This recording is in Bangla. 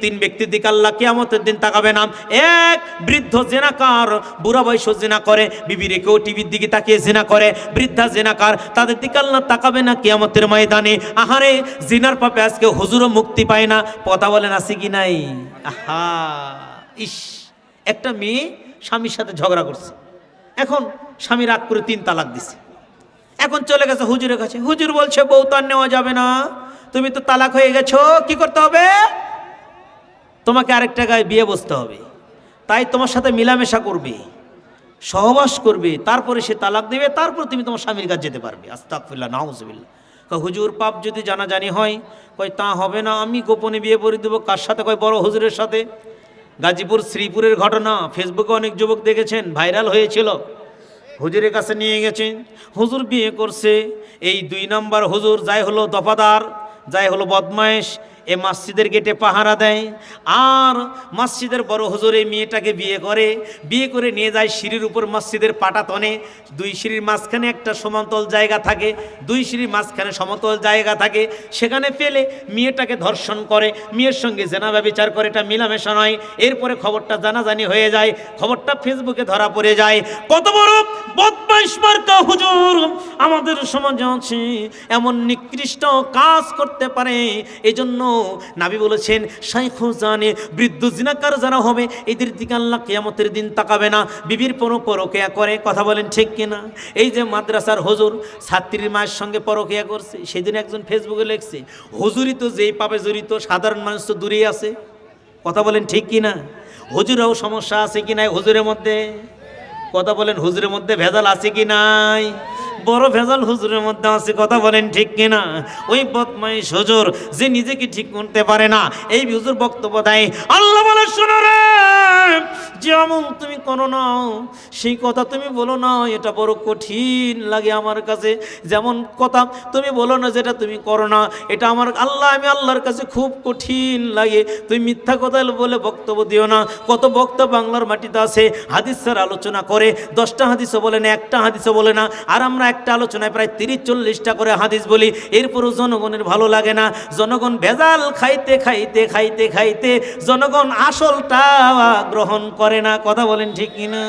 তিন ব্যক্তির দিকে আল্লাহ কেয়ামতের দিন তাকাবে না। এক, বৃদ্ধ জেনাকার বুড়া বয়স জেনা করে, বিবি রেখেও টিভির দিকে তাকিয়ে জেনা করে, বৃদ্ধা জেনাকার তাদের দিকে আল্লাহ তাকাবে না কেয়ামতের ময়দানে। আহারে, জিনার পাপে আজকে হুজুরও মুক্তি পায় না। কথা বলেন, আছে কি নাই? আহা, ইস, একটা মেয়ে স্বামীর সাথে ঝগড়া করছে। এখন স্বামী রাগ করে তিন তালাক দিছে। এখন চলে গেছে হুজুরের কাছে। হুজুর বলছে, বউ তার নেওয়া যাবে না। তুমি তো তালাক হয়ে গেছো, কি করতে হবে? তোমাকে আরেকটা গায়ে বিয়ে বসতে হবে। তাই তোমার সাথে মিলামেশা করবে, সহবাস করবে, তারপরে সে তালাক দেবে, তারপর তুমি তোমার স্বামীর কাছে যেতে পারবে। আস্তাকফিল্লা নাউজবিল্লা হুজুর, পাপ যদি জানাজানি হয়, কয়, তা হবে না, আমি গোপনে বিয়ে করে দেবো। কার সাথে? কয়, বড় হুজুরের সাথে। গাজীপুর শ্রীপুরের ঘটনা, ফেসবুকে অনেক যুবক দেখেছেন, ভাইরাল হয়েছিল। হুজুরের কাছে নিয়ে গেছেন। হুজুর বিয়ে করছে, এই দুই নাম্বার হুজুর যাই হলো দফাদার যাই হলো বদমায়েশ, এ মসজিদের গেটে পাহারা দেয়। আর মসজিদের বড় হুজুর এই মেয়েটাকে বিয়ে করে বিয়ে করে নিয়ে যায় সিঁড়ির উপর মসজিদের পাটাতনে। দুই সিঁড়ির মাঝখানে একটা সমতল জায়গা থাকে, দুই সিঁড়ির মাঝখানে সমতল জায়গা থাকে। সেখানে ফেলে মেয়েটাকে ধর্ষণ করে, মেয়ের সঙ্গে জেনা ব্যবচার করে, এটা মিলামেশা নয়। এরপরে খবরটা জানাজানি হয়ে যায়, খবরটা ফেসবুকে ধরা পড়ে যায়। কত বড় বদমাইশ মার্কা হুজুর! আমাদের সমাজে আছে, এমন নিকৃষ্ট কাজ করতে পারে। এজন্য নাবি বলেছেন, শাইখ জানে, বৃদ্ধ জিনাকার যারা হবে, এদের দিকে আল্লাহ কেয়ামতের দিন তাকাবে না। বিবির পর পরকেয়া করে। কথা বলেন ঠিক কিনা? এই যে মাদ্রাসার হুজুর ছাত্রীর মায়ের সঙ্গে পরকেয়া করছে, সেদিন একজন ফেসবুকে লিখছে, হুজুরই তো যেই পাবে জড়িত, সাধারণ মানুষ তো দূরেই আছে। কথা বলেন ঠিক কিনা? হুজুরাও সমস্যা আছে কি নাই হুজুরের মধ্যে? কথা বলেন, হুজুরের মধ্যে ভেজাল আছে কি নাই? বড় ভেজাল হুজুরের মধ্যে আছে, কথা বলেন ঠিক কিনা? ওই বদমাইশ হুজুর, যে নিজেকে ঠিক করতে পারে না, এই হুজুর বক্তব্য দেয়, আল্লাহ বলে, শোনো রে যেমন তুমি করো না সেই কথা তুমি বলো না, এটা বড় কঠিন লাগে আমার কাছে। যেমন কথা তুমি বলো না যেটা তুমি করো না, এটা আমার আল্লাহ, আমি আল্লাহর কাছে খুব কঠিন লাগে। তুমি মিথ্যা কথা বলে বক্তব্য দিও না, কত বক্তব্য বাংলার মাটিতে আছে, হাদিসের আলোচনা করে, দশটা হাদিসও বলে না, একটা হাদিসও বলে না, আর আমরা একটা আলোচনায় প্রায় তিরিশ, চল্লিশটা করে হাদিস বলি, এরপরও জনগণের ভালো লাগে না। জনগণ ভেজাল খাইতে খাইতে খাইতে খাইতে, জনগণ আসলটা গ্রহণ করে না কথা বলেন ঠিক কিনা?